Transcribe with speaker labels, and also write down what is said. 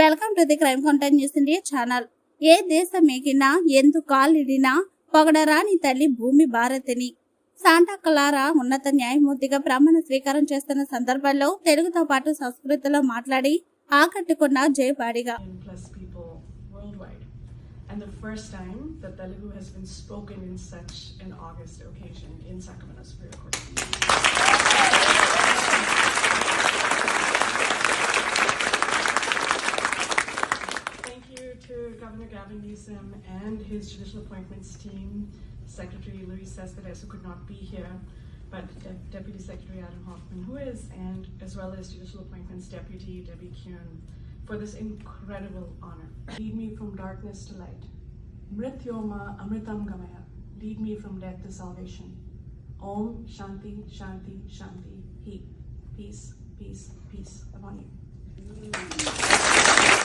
Speaker 1: Welcome to the crime content news India channel. ఏ దేశం ఎగినా ఎందు కాలిడినా పొగడరాని తల్లి భూమి భారతిని. సాంటా క్లారా ఉన్నత న్యాయమూర్తిగా ప్రమాణ స్వీకారం చేస్తున్న సందర్భంలో తెలుగుతో పాటు సంస్కృతిలో మాట్లాడి ఆకట్టుకున్న జయపాడిగా.
Speaker 2: Governor Gavin Newsom and his judicial appointments team. Secretary Louis Cespedes, who could not be here, but De- Deputy Secretary Adam Hoffman, who is, and as well as judicial appointments Deputy Debbie Kuhn, for this incredible honor. Lead me from darkness to light. Mrityoma Amritam Gamaya. Lead me from death to salvation. Om Shanti Shanti Shanti He. Peace, peace, peace upon you.